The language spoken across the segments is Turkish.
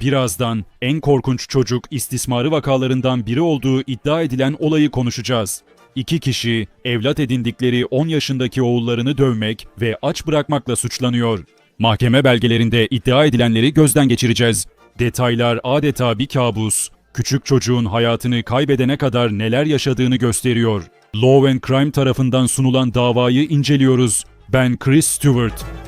Birazdan en korkunç çocuk istismarı vakalarından biri olduğu iddia edilen olayı konuşacağız. İki kişi evlat edindikleri 10 yaşındaki oğullarını dövmek ve aç bırakmakla suçlanıyor. Mahkeme belgelerinde iddia edilenleri gözden geçireceğiz. Detaylar adeta bir kabus. Küçük çocuğun hayatını kaybedene kadar neler yaşadığını gösteriyor. Law and Crime tarafından sunulan davayı inceliyoruz. Ben Chris Stewart.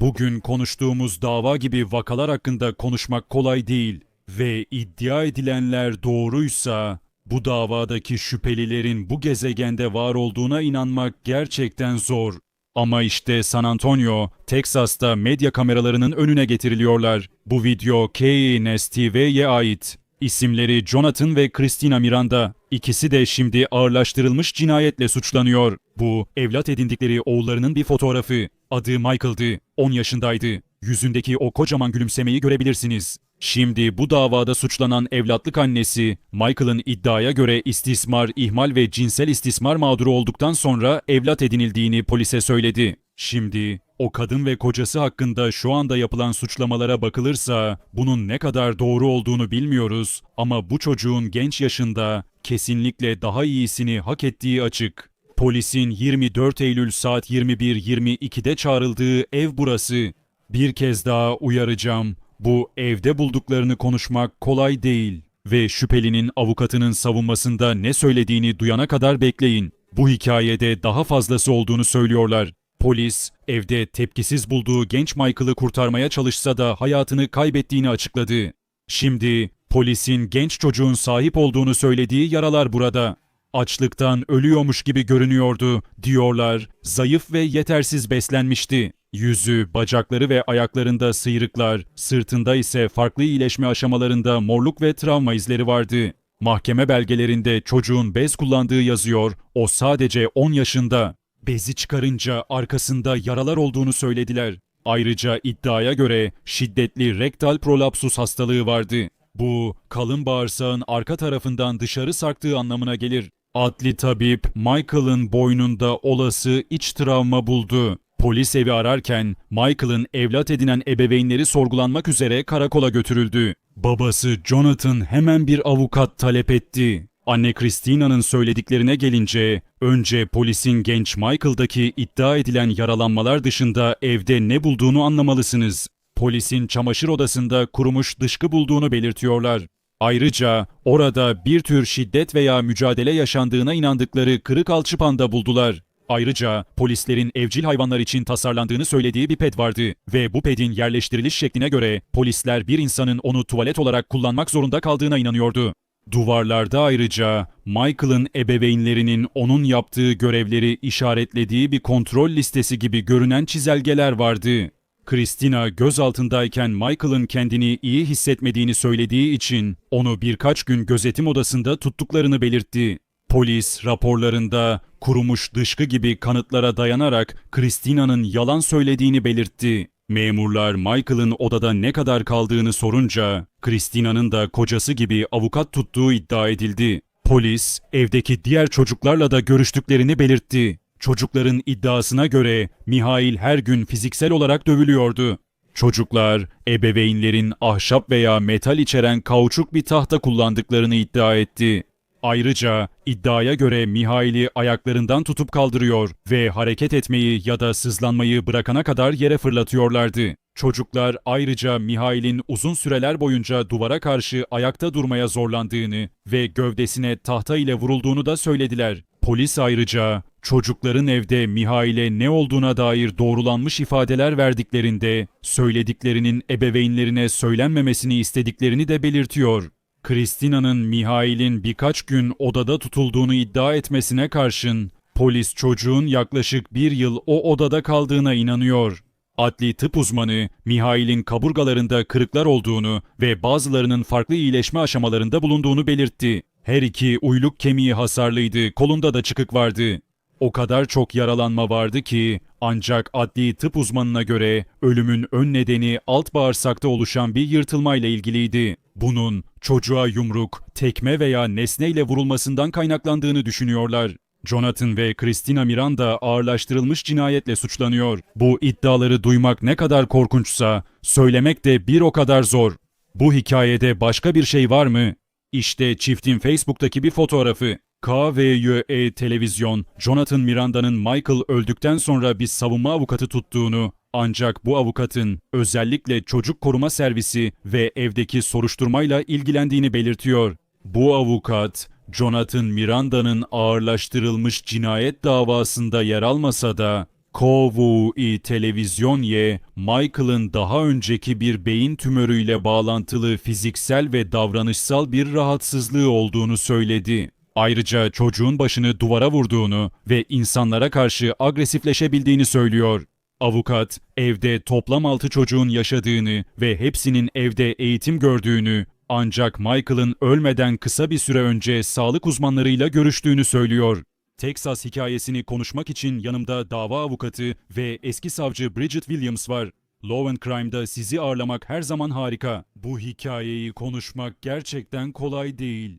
Bugün konuştuğumuz dava gibi vakalar hakkında konuşmak kolay değil ve iddia edilenler doğruysa bu davadaki şüphelilerin bu gezegende var olduğuna inanmak gerçekten zor. Ama işte San Antonio, Texas'ta medya kameralarının önüne getiriliyorlar. Bu video KNS TV'ye ait. İsimleri Jonathan ve Christina Miranda. İkisi de şimdi ağırlaştırılmış cinayetle suçlanıyor. Bu evlat edindikleri oğullarının bir fotoğrafı. Adı Michael'dı. 10 yaşındaydı. Yüzündeki o kocaman gülümsemeyi görebilirsiniz. Şimdi bu davada suçlanan evlatlık annesi, Michael'ın iddiaya göre istismar, ihmal ve cinsel istismar mağduru olduktan sonra evlat edinildiğini polise söyledi. Şimdi o kadın ve kocası hakkında şu anda yapılan suçlamalara bakılırsa bunun ne kadar doğru olduğunu bilmiyoruz ama bu çocuğun genç yaşında kesinlikle daha iyisini hak ettiği açık. Polisin 24 Eylül saat 21.22'de çağrıldığı ev burası. Bir kez daha uyaracağım. Bu evde bulduklarını konuşmak kolay değil ve şüphelinin avukatının savunmasında ne söylediğini duyana kadar bekleyin. Bu hikayede daha fazlası olduğunu söylüyorlar. Polis evde tepkisiz bulduğu genç Michael'ı kurtarmaya çalışsa da hayatını kaybettiğini açıkladı. Şimdi polisin genç çocuğun sahip olduğunu söylediği yaralar burada. Açlıktan ölüyormuş gibi görünüyordu diyorlar. Zayıf ve yetersiz beslenmişti. Yüzü, bacakları ve ayaklarında sıyrıklar, sırtında ise farklı iyileşme aşamalarında morluk ve travma izleri vardı. Mahkeme belgelerinde çocuğun bez kullandığı yazıyor. O sadece 10 yaşında. Bezi çıkarınca arkasında yaralar olduğunu söylediler. Ayrıca iddiaya göre şiddetli rektal prolapsus hastalığı vardı. Bu, kalın bağırsağın arka tarafından dışarı sarktığı anlamına gelir. Adli tabip Michael'ın boynunda olası iç travma buldu. Polis evi ararken Michael'ın evlat edinen ebeveynleri sorgulanmak üzere karakola götürüldü. Babası Jonathan hemen bir avukat talep etti. Anne Christina'nın söylediklerine gelince önce polisin genç Michael'daki iddia edilen yaralanmalar dışında evde ne bulduğunu anlamalısınız. Polisin çamaşır odasında kurumuş dışkı bulduğunu belirtiyorlar. Ayrıca orada bir tür şiddet veya mücadele yaşandığına inandıkları kırık alçıpanda buldular. Ayrıca polislerin evcil hayvanlar için tasarlandığını söylediği bir ped vardı ve bu pedin yerleştiriliş şekline göre polisler bir insanın onu tuvalet olarak kullanmak zorunda kaldığına inanıyordu. Duvarlarda ayrıca Michael'ın ebeveynlerinin onun yaptığı görevleri işaretlediği bir kontrol listesi gibi görünen çizelgeler vardı. Christina gözaltındayken Michael'ın kendini iyi hissetmediğini söylediği için onu birkaç gün gözetim odasında tuttuklarını belirtti. Polis raporlarında kurumuş dışkı gibi kanıtlara dayanarak Christina'nın yalan söylediğini belirtti. Memurlar Michael'ın odada ne kadar kaldığını sorunca Christina'nın da kocası gibi avukat tuttuğu iddia edildi. Polis evdeki diğer çocuklarla da görüştüklerini belirtti. Çocukların iddiasına göre Mihail her gün fiziksel olarak dövülüyordu. Çocuklar ebeveynlerin ahşap veya metal içeren kauçuk bir tahta kullandıklarını iddia etti. Ayrıca iddiaya göre Mihail'i ayaklarından tutup kaldırıyor ve hareket etmeyi ya da sızlanmayı bırakana kadar yere fırlatıyorlardı. Çocuklar ayrıca Mihail'in uzun süreler boyunca duvara karşı ayakta durmaya zorlandığını ve gövdesine tahta ile vurulduğunu da söylediler. Polis ayrıca çocukların evde Mihail'e ne olduğuna dair doğrulanmış ifadeler verdiklerinde söylediklerinin ebeveynlerine söylenmemesini istediklerini de belirtiyor. Christina'nın Mihail'in birkaç gün odada tutulduğunu iddia etmesine karşın polis çocuğun yaklaşık bir yıl o odada kaldığına inanıyor. Adli tıp uzmanı Mihail'in kaburgalarında kırıklar olduğunu ve bazılarının farklı iyileşme aşamalarında bulunduğunu belirtti. Her iki uyluk kemiği hasarlıydı, kolunda da çıkık vardı. O kadar çok yaralanma vardı ki ancak adli tıp uzmanına göre ölümün ön nedeni alt bağırsakta oluşan bir yırtılmayla ilgiliydi. Bunun çocuğa yumruk, tekme veya nesneyle vurulmasından kaynaklandığını düşünüyorlar. Jonathan ve Christina Miranda ağırlaştırılmış cinayetle suçlanıyor. Bu iddiaları duymak ne kadar korkunçsa, söylemek de bir o kadar zor. Bu hikayede başka bir şey var mı? İşte çiftin Facebook'taki bir fotoğrafı. KVYE televizyon, Jonathan Miranda'nın Michael öldükten sonra bir savunma avukatı tuttuğunu, ancak bu avukatın özellikle çocuk koruma servisi ve evdeki soruşturmayla ilgilendiğini belirtiyor. Bu avukat, Jonathan Miranda'nın ağırlaştırılmış cinayet davasında yer almasa da, KVUI Televizyonye, Michael'ın daha önceki bir beyin tümörüyle bağlantılı fiziksel ve davranışsal bir rahatsızlığı olduğunu söyledi. Ayrıca çocuğun başını duvara vurduğunu ve insanlara karşı agresifleşebildiğini söylüyor. Avukat, evde toplam 6 çocuğun yaşadığını ve hepsinin evde eğitim gördüğünü, ancak Michael'ın ölmeden kısa bir süre önce sağlık uzmanlarıyla görüştüğünü söylüyor. Texas hikayesini konuşmak için yanımda dava avukatı ve eski savcı Bridget Williams var. Law and Crime'da sizi ağırlamak her zaman harika. Bu hikayeyi konuşmak gerçekten kolay değil.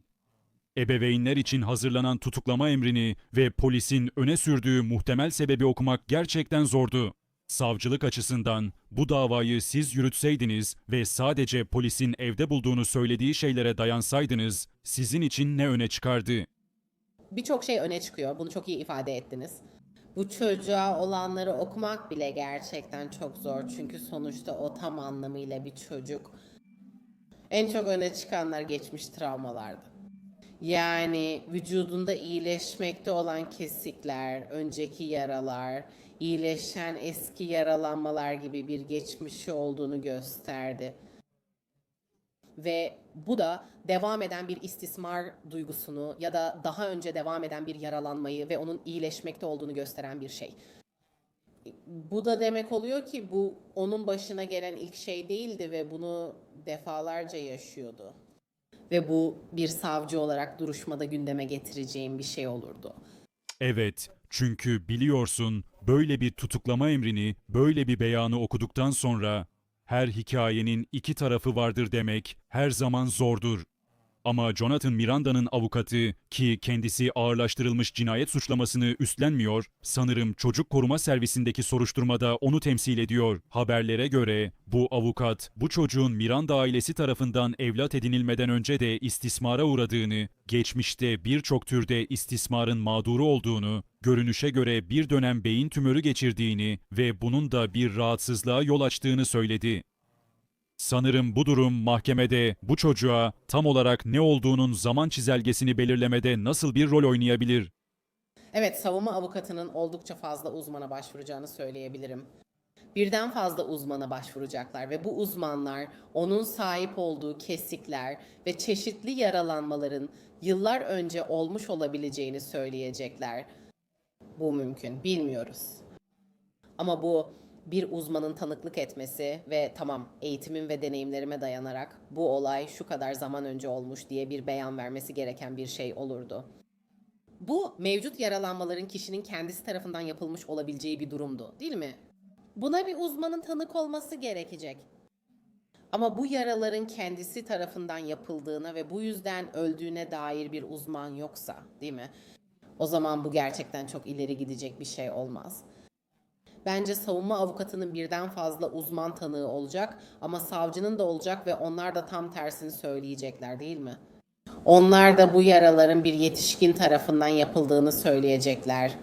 Ebeveynler için hazırlanan tutuklama emrini ve polisin öne sürdüğü muhtemel sebebi okumak gerçekten zordu. Savcılık açısından bu davayı siz yürütseydiniz ve sadece polisin evde bulduğunu söylediği şeylere dayansaydınız, sizin için ne öne çıkardı? birçok şey öne çıkıyor. Bunu çok iyi ifade ettiniz. Bu çocuğa olanları okumak bile gerçekten çok zor. Çünkü sonuçta o tam anlamıyla bir çocuk. En çok öne çıkanlar geçmiş travmalardı. Yani vücudunda iyileşmekte olan kesikler, önceki yaralar, iyileşen eski yaralanmalar gibi bir geçmişi olduğunu gösterdi. Ve bu da devam eden bir istismar duygusunu ya da daha önce devam eden bir yaralanmayı ve onun iyileşmekte olduğunu gösteren bir şey. Bu da demek oluyor ki bu onun başına gelen ilk şey değildi ve bunu defalarca yaşıyordu. Ve bu bir savcı olarak duruşmada gündeme getireceğim bir şey olurdu. Evet, çünkü biliyorsun böyle bir tutuklama emrini, böyle bir beyanı okuduktan sonra her hikayenin iki tarafı vardır demek her zaman zordur. Ama Jonathan Miranda'nın avukatı ki kendisi ağırlaştırılmış cinayet suçlamasını üstlenmiyor, sanırım çocuk koruma servisindeki soruşturmada onu temsil ediyor. Haberlere göre bu avukat bu çocuğun Miranda ailesi tarafından evlat edinilmeden önce de istismara uğradığını, geçmişte birçok türde istismarın mağduru olduğunu, görünüşe göre bir dönem beyin tümörü geçirdiğini ve bunun da bir rahatsızlığa yol açtığını söyledi. Sanırım bu durum mahkemede bu çocuğa tam olarak ne olduğunun zaman çizelgesini belirlemede nasıl bir rol oynayabilir? Evet, savunma avukatının oldukça fazla uzmana başvuracağını söyleyebilirim. Birden fazla uzmana başvuracaklar ve bu uzmanlar onun sahip olduğu kesikler ve çeşitli yaralanmaların yıllar önce olmuş olabileceğini söyleyecekler. Bu mümkün, bilmiyoruz. Ama bu bir uzmanın tanıklık etmesi ve tamam eğitimim ve deneyimlerime dayanarak bu olay şu kadar zaman önce olmuş diye bir beyan vermesi gereken bir şey olurdu. Bu mevcut yaralanmaların kişinin kendisi tarafından yapılmış olabileceği bir durumdu, değil mi? Buna bir uzmanın tanık olması gerekecek. Ama bu yaraların kendisi tarafından yapıldığına ve bu yüzden öldüğüne dair bir uzman yoksa, değil mi? O zaman bu gerçekten çok ileri gidecek bir şey olmaz. Bence savunma avukatının birden fazla uzman tanığı olacak ama savcının da olacak ve onlar da tam tersini söyleyecekler değil mi? Onlar da bu yaraların bir yetişkin tarafından yapıldığını söyleyecekler.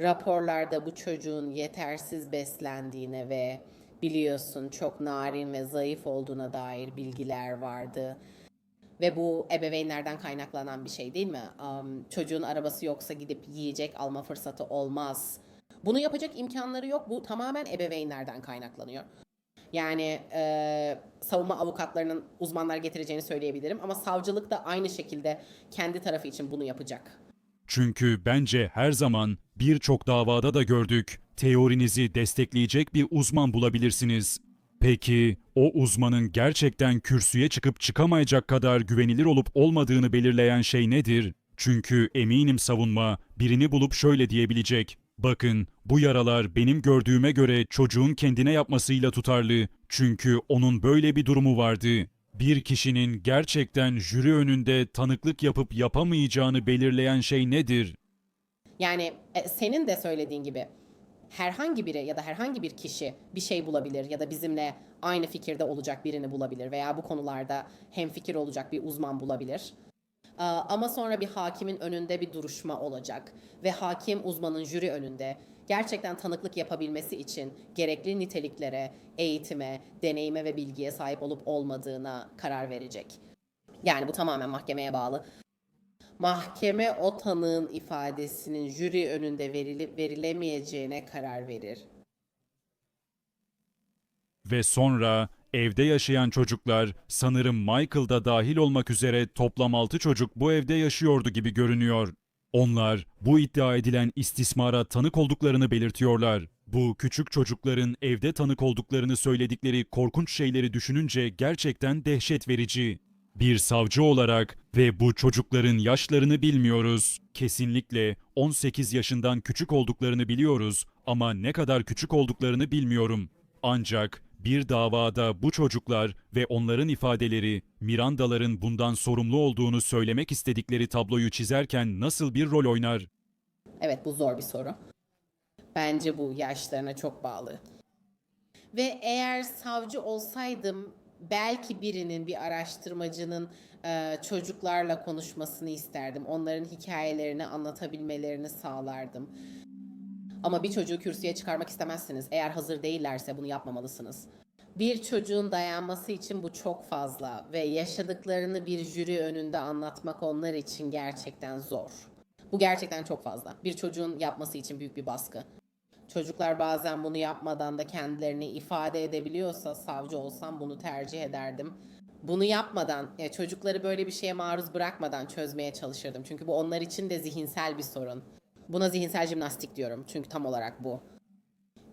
Raporlarda bu çocuğun yetersiz beslendiğine ve biliyorsun çok narin ve zayıf olduğuna dair bilgiler vardı. Ve bu ebeveynlerden kaynaklanan bir şey değil mi? Um, çocuğun arabası yoksa gidip yiyecek alma fırsatı olmaz. Bunu yapacak imkanları yok. Bu tamamen ebeveynlerden kaynaklanıyor. Yani e, savunma avukatlarının uzmanlar getireceğini söyleyebilirim ama savcılık da aynı şekilde kendi tarafı için bunu yapacak. Çünkü bence her zaman birçok davada da gördük. Teorinizi destekleyecek bir uzman bulabilirsiniz. Peki o uzmanın gerçekten kürsüye çıkıp çıkamayacak kadar güvenilir olup olmadığını belirleyen şey nedir? Çünkü eminim savunma birini bulup şöyle diyebilecek. Bakın bu yaralar benim gördüğüme göre çocuğun kendine yapmasıyla tutarlı. Çünkü onun böyle bir durumu vardı. Bir kişinin gerçekten jüri önünde tanıklık yapıp yapamayacağını belirleyen şey nedir? Yani e, senin de söylediğin gibi herhangi biri ya da herhangi bir kişi bir şey bulabilir ya da bizimle aynı fikirde olacak birini bulabilir veya bu konularda hemfikir olacak bir uzman bulabilir. Aa, Ama sonra bir hakimin önünde bir duruşma olacak ve hakim uzmanın jüri önünde gerçekten tanıklık yapabilmesi için gerekli niteliklere, eğitime, deneyime ve bilgiye sahip olup olmadığına karar verecek. Yani bu tamamen mahkemeye bağlı. Mahkeme o tanığın ifadesinin jüri önünde verilip verilemeyeceğine karar verir. Ve sonra evde yaşayan çocuklar sanırım Michael da dahil olmak üzere toplam 6 çocuk bu evde yaşıyordu gibi görünüyor. Onlar bu iddia edilen istismara tanık olduklarını belirtiyorlar. Bu küçük çocukların evde tanık olduklarını söyledikleri korkunç şeyleri düşününce gerçekten dehşet verici. Bir savcı olarak ve bu çocukların yaşlarını bilmiyoruz. Kesinlikle 18 yaşından küçük olduklarını biliyoruz ama ne kadar küçük olduklarını bilmiyorum. Ancak bir davada bu çocuklar ve onların ifadeleri Miranda'ların bundan sorumlu olduğunu söylemek istedikleri tabloyu çizerken nasıl bir rol oynar? Evet bu zor bir soru. Bence bu yaşlarına çok bağlı. Ve eğer savcı olsaydım belki birinin bir araştırmacının e, çocuklarla konuşmasını isterdim. Onların hikayelerini anlatabilmelerini sağlardım. Ama bir çocuğu kürsüye çıkarmak istemezsiniz. Eğer hazır değillerse bunu yapmamalısınız. Bir çocuğun dayanması için bu çok fazla ve yaşadıklarını bir jüri önünde anlatmak onlar için gerçekten zor. Bu gerçekten çok fazla. Bir çocuğun yapması için büyük bir baskı. Çocuklar bazen bunu yapmadan da kendilerini ifade edebiliyorsa savcı olsam bunu tercih ederdim. Bunu yapmadan, ya çocukları böyle bir şeye maruz bırakmadan çözmeye çalışırdım. Çünkü bu onlar için de zihinsel bir sorun. Buna zihinsel jimnastik diyorum çünkü tam olarak bu.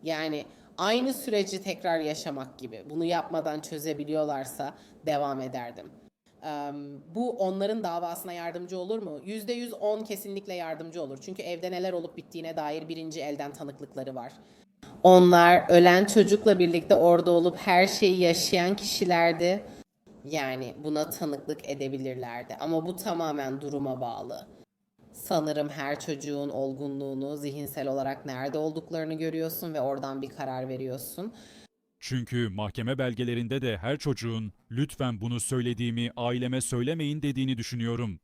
Yani aynı süreci tekrar yaşamak gibi. Bunu yapmadan çözebiliyorlarsa devam ederdim. Bu onların davasına yardımcı olur mu? %100 on kesinlikle yardımcı olur. Çünkü evde neler olup bittiğine dair birinci elden tanıklıkları var. Onlar ölen çocukla birlikte orada olup her şeyi yaşayan kişilerdi. Yani buna tanıklık edebilirlerdi. Ama bu tamamen duruma bağlı. Sanırım her çocuğun olgunluğunu, zihinsel olarak nerede olduklarını görüyorsun ve oradan bir karar veriyorsun. Çünkü mahkeme belgelerinde de her çocuğun lütfen bunu söylediğimi aileme söylemeyin dediğini düşünüyorum.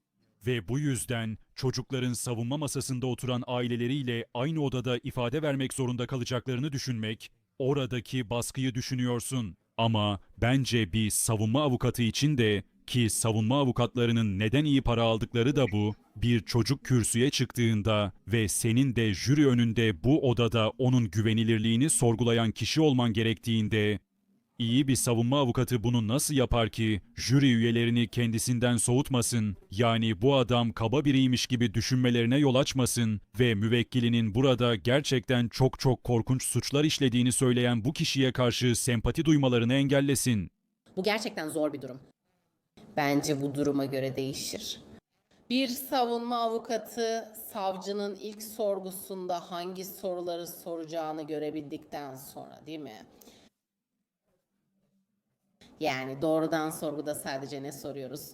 Ve bu yüzden çocukların savunma masasında oturan aileleriyle aynı odada ifade vermek zorunda kalacaklarını düşünmek, oradaki baskıyı düşünüyorsun. Ama bence bir savunma avukatı için de ki savunma avukatlarının neden iyi para aldıkları da bu, bir çocuk kürsüye çıktığında ve senin de jüri önünde bu odada onun güvenilirliğini sorgulayan kişi olman gerektiğinde İyi bir savunma avukatı bunu nasıl yapar ki jüri üyelerini kendisinden soğutmasın, yani bu adam kaba biriymiş gibi düşünmelerine yol açmasın ve müvekkilinin burada gerçekten çok çok korkunç suçlar işlediğini söyleyen bu kişiye karşı sempati duymalarını engellesin. Bu gerçekten zor bir durum. Bence bu duruma göre değişir. Bir savunma avukatı savcının ilk sorgusunda hangi soruları soracağını görebildikten sonra değil mi? Yani doğrudan sorguda sadece ne soruyoruz?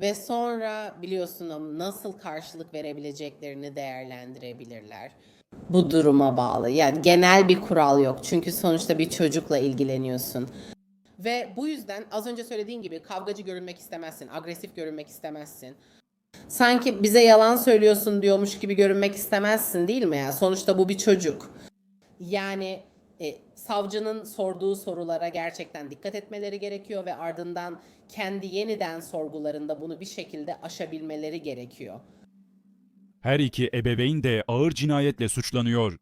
Ve sonra biliyorsun nasıl karşılık verebileceklerini değerlendirebilirler. Bu duruma bağlı. Yani genel bir kural yok. Çünkü sonuçta bir çocukla ilgileniyorsun. Ve bu yüzden az önce söylediğin gibi kavgacı görünmek istemezsin, agresif görünmek istemezsin. Sanki bize yalan söylüyorsun diyormuş gibi görünmek istemezsin değil mi ya? Sonuçta bu bir çocuk. Yani e, savcının sorduğu sorulara gerçekten dikkat etmeleri gerekiyor ve ardından kendi yeniden sorgularında bunu bir şekilde aşabilmeleri gerekiyor. Her iki ebeveyn de ağır cinayetle suçlanıyor.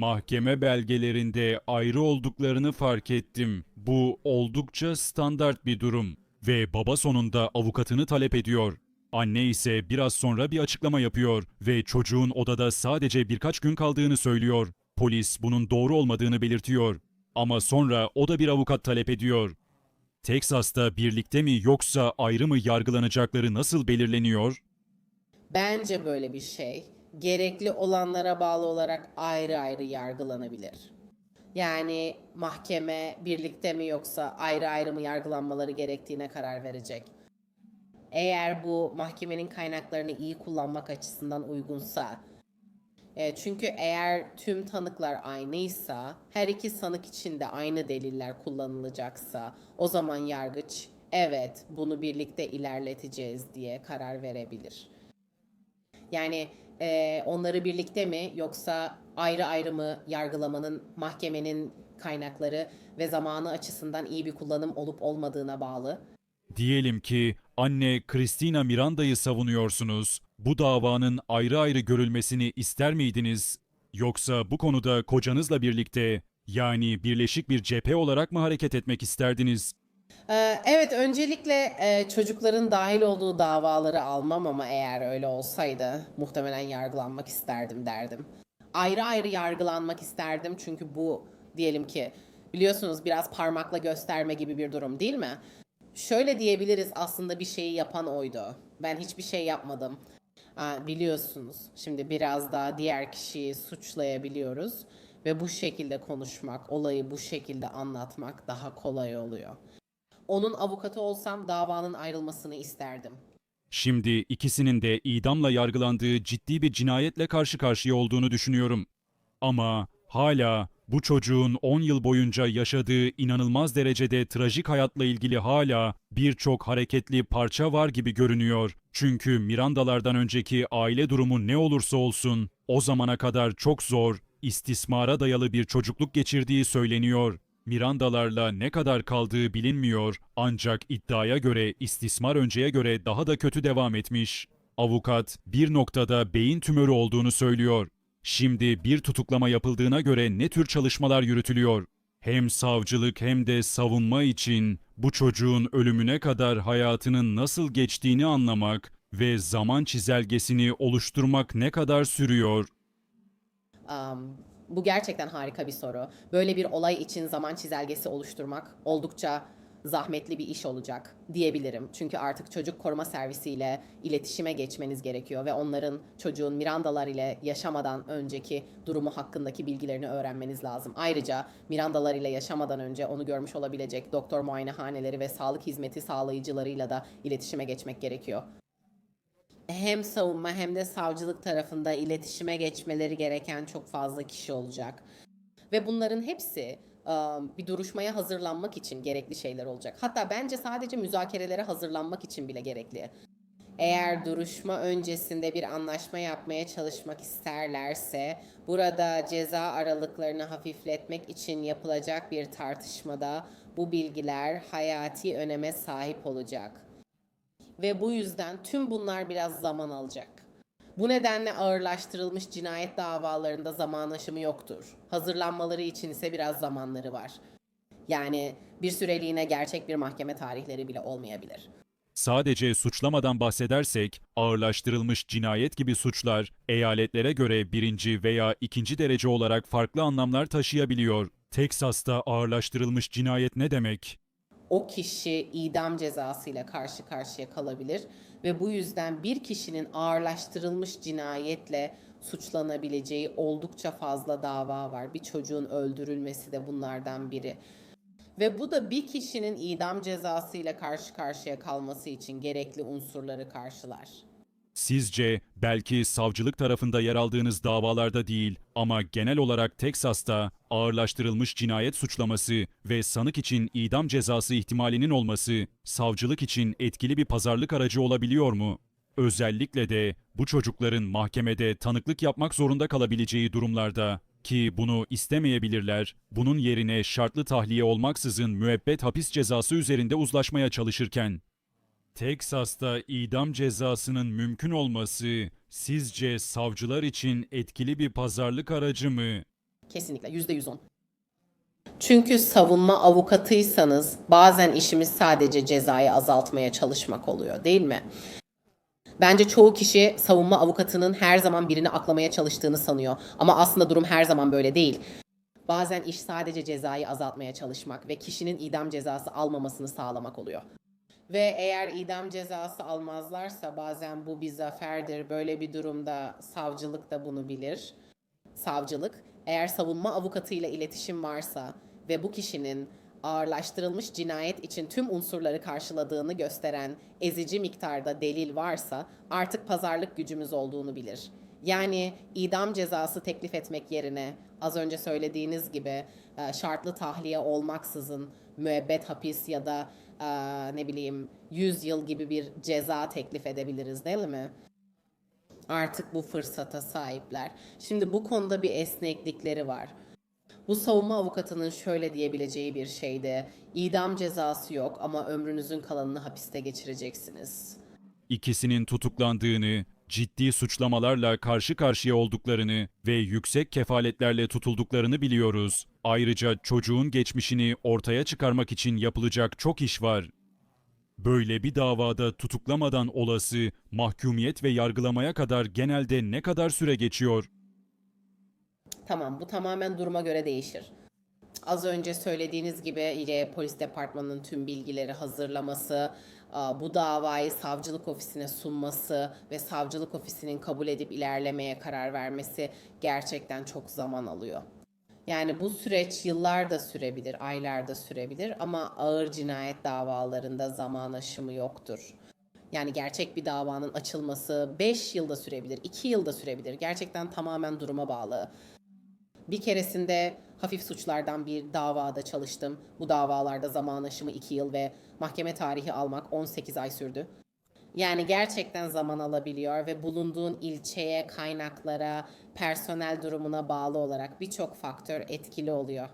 Mahkeme belgelerinde ayrı olduklarını fark ettim. Bu oldukça standart bir durum ve baba sonunda avukatını talep ediyor. Anne ise biraz sonra bir açıklama yapıyor ve çocuğun odada sadece birkaç gün kaldığını söylüyor. Polis bunun doğru olmadığını belirtiyor. Ama sonra o da bir avukat talep ediyor. Teksas'ta birlikte mi yoksa ayrı mı yargılanacakları nasıl belirleniyor? Bence böyle bir şey gerekli olanlara bağlı olarak ayrı ayrı yargılanabilir. Yani mahkeme birlikte mi yoksa ayrı ayrı mı yargılanmaları gerektiğine karar verecek. Eğer bu mahkemenin kaynaklarını iyi kullanmak açısından uygunsa E, çünkü eğer tüm tanıklar aynıysa, her iki sanık için de aynı deliller kullanılacaksa, o zaman yargıç evet bunu birlikte ilerleteceğiz diye karar verebilir. Yani e, onları birlikte mi yoksa ayrı ayrı mı yargılamanın mahkemenin kaynakları ve zamanı açısından iyi bir kullanım olup olmadığına bağlı. Diyelim ki anne Christina Miranda'yı savunuyorsunuz. Bu davanın ayrı ayrı görülmesini ister miydiniz? Yoksa bu konuda kocanızla birlikte yani birleşik bir cephe olarak mı hareket etmek isterdiniz? Ee, Evet, öncelikle e, çocukların dahil olduğu davaları almam ama eğer öyle olsaydı muhtemelen yargılanmak isterdim derdim. Ayrı ayrı yargılanmak isterdim çünkü bu diyelim ki biliyorsunuz biraz parmakla gösterme gibi bir durum değil mi? Şöyle diyebiliriz aslında bir şeyi yapan oydu. Ben hiçbir şey yapmadım. Biliyorsunuz şimdi biraz daha diğer kişiyi suçlayabiliyoruz ve bu şekilde konuşmak, olayı bu şekilde anlatmak daha kolay oluyor onun avukatı olsam davanın ayrılmasını isterdim. Şimdi ikisinin de idamla yargılandığı ciddi bir cinayetle karşı karşıya olduğunu düşünüyorum. Ama hala bu çocuğun 10 yıl boyunca yaşadığı inanılmaz derecede trajik hayatla ilgili hala birçok hareketli parça var gibi görünüyor. Çünkü Mirandalardan önceki aile durumu ne olursa olsun o zamana kadar çok zor, istismara dayalı bir çocukluk geçirdiği söyleniyor. Mirandalarla ne kadar kaldığı bilinmiyor ancak iddiaya göre istismar önceye göre daha da kötü devam etmiş. Avukat bir noktada beyin tümörü olduğunu söylüyor. Şimdi bir tutuklama yapıldığına göre ne tür çalışmalar yürütülüyor? Hem savcılık hem de savunma için bu çocuğun ölümüne kadar hayatının nasıl geçtiğini anlamak ve zaman çizelgesini oluşturmak ne kadar sürüyor? Um, bu gerçekten harika bir soru. Böyle bir olay için zaman çizelgesi oluşturmak oldukça zahmetli bir iş olacak diyebilirim. Çünkü artık çocuk koruma servisiyle iletişime geçmeniz gerekiyor ve onların çocuğun Mirandalar ile yaşamadan önceki durumu hakkındaki bilgilerini öğrenmeniz lazım. Ayrıca Mirandalar ile yaşamadan önce onu görmüş olabilecek doktor muayenehaneleri ve sağlık hizmeti sağlayıcılarıyla da iletişime geçmek gerekiyor hem savunma hem de savcılık tarafında iletişime geçmeleri gereken çok fazla kişi olacak. Ve bunların hepsi ıı, bir duruşmaya hazırlanmak için gerekli şeyler olacak. Hatta bence sadece müzakerelere hazırlanmak için bile gerekli. Eğer duruşma öncesinde bir anlaşma yapmaya çalışmak isterlerse burada ceza aralıklarını hafifletmek için yapılacak bir tartışmada bu bilgiler hayati öneme sahip olacak ve bu yüzden tüm bunlar biraz zaman alacak. Bu nedenle ağırlaştırılmış cinayet davalarında zaman aşımı yoktur. Hazırlanmaları için ise biraz zamanları var. Yani bir süreliğine gerçek bir mahkeme tarihleri bile olmayabilir. Sadece suçlamadan bahsedersek, ağırlaştırılmış cinayet gibi suçlar eyaletlere göre birinci veya ikinci derece olarak farklı anlamlar taşıyabiliyor. Teksas'ta ağırlaştırılmış cinayet ne demek? O kişi idam cezasıyla karşı karşıya kalabilir ve bu yüzden bir kişinin ağırlaştırılmış cinayetle suçlanabileceği oldukça fazla dava var. Bir çocuğun öldürülmesi de bunlardan biri. Ve bu da bir kişinin idam cezasıyla karşı karşıya kalması için gerekli unsurları karşılar. Sizce belki savcılık tarafında yer aldığınız davalarda değil ama genel olarak Teksas'ta ağırlaştırılmış cinayet suçlaması ve sanık için idam cezası ihtimalinin olması savcılık için etkili bir pazarlık aracı olabiliyor mu? Özellikle de bu çocukların mahkemede tanıklık yapmak zorunda kalabileceği durumlarda ki bunu istemeyebilirler, bunun yerine şartlı tahliye olmaksızın müebbet hapis cezası üzerinde uzlaşmaya çalışırken Teksas'ta idam cezasının mümkün olması sizce savcılar için etkili bir pazarlık aracı mı? Kesinlikle yüzde yüz on. Çünkü savunma avukatıysanız bazen işimiz sadece cezayı azaltmaya çalışmak oluyor değil mi? Bence çoğu kişi savunma avukatının her zaman birini aklamaya çalıştığını sanıyor. Ama aslında durum her zaman böyle değil. Bazen iş sadece cezayı azaltmaya çalışmak ve kişinin idam cezası almamasını sağlamak oluyor. Ve eğer idam cezası almazlarsa bazen bu bir zaferdir. Böyle bir durumda savcılık da bunu bilir. Savcılık eğer savunma avukatıyla iletişim varsa ve bu kişinin ağırlaştırılmış cinayet için tüm unsurları karşıladığını gösteren ezici miktarda delil varsa artık pazarlık gücümüz olduğunu bilir. Yani idam cezası teklif etmek yerine az önce söylediğiniz gibi e, şartlı tahliye olmaksızın müebbet hapis ya da e, ne bileyim 100 yıl gibi bir ceza teklif edebiliriz değil mi? Artık bu fırsata sahipler. Şimdi bu konuda bir esneklikleri var. Bu savunma avukatının şöyle diyebileceği bir şeyde idam cezası yok ama ömrünüzün kalanını hapiste geçireceksiniz. İkisinin tutuklandığını, ciddi suçlamalarla karşı karşıya olduklarını ve yüksek kefaletlerle tutulduklarını biliyoruz. Ayrıca çocuğun geçmişini ortaya çıkarmak için yapılacak çok iş var. Böyle bir davada tutuklamadan olası mahkumiyet ve yargılamaya kadar genelde ne kadar süre geçiyor? Tamam bu tamamen duruma göre değişir. Az önce söylediğiniz gibi yine polis departmanının tüm bilgileri hazırlaması, bu davayı savcılık ofisine sunması ve savcılık ofisinin kabul edip ilerlemeye karar vermesi gerçekten çok zaman alıyor. Yani bu süreç yıllar da sürebilir, aylar da sürebilir ama ağır cinayet davalarında zaman aşımı yoktur. Yani gerçek bir davanın açılması 5 yılda sürebilir, 2 yılda sürebilir. Gerçekten tamamen duruma bağlı. Bir keresinde hafif suçlardan bir davada çalıştım. Bu davalarda zaman aşımı 2 yıl ve mahkeme tarihi almak 18 ay sürdü. Yani gerçekten zaman alabiliyor ve bulunduğun ilçeye, kaynaklara, personel durumuna bağlı olarak birçok faktör etkili oluyor.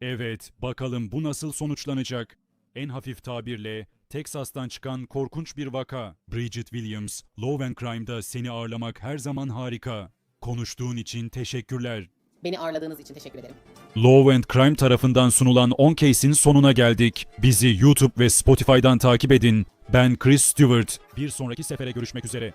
Evet, bakalım bu nasıl sonuçlanacak? En hafif tabirle Texas'tan çıkan korkunç bir vaka. Bridget Williams, Law and Crime'da seni ağırlamak her zaman harika. Konuştuğun için teşekkürler. Beni ağırladığınız için teşekkür ederim. Law and Crime tarafından sunulan 10 case'in sonuna geldik. Bizi YouTube ve Spotify'dan takip edin. Ben Chris Stewart. Bir sonraki sefere görüşmek üzere.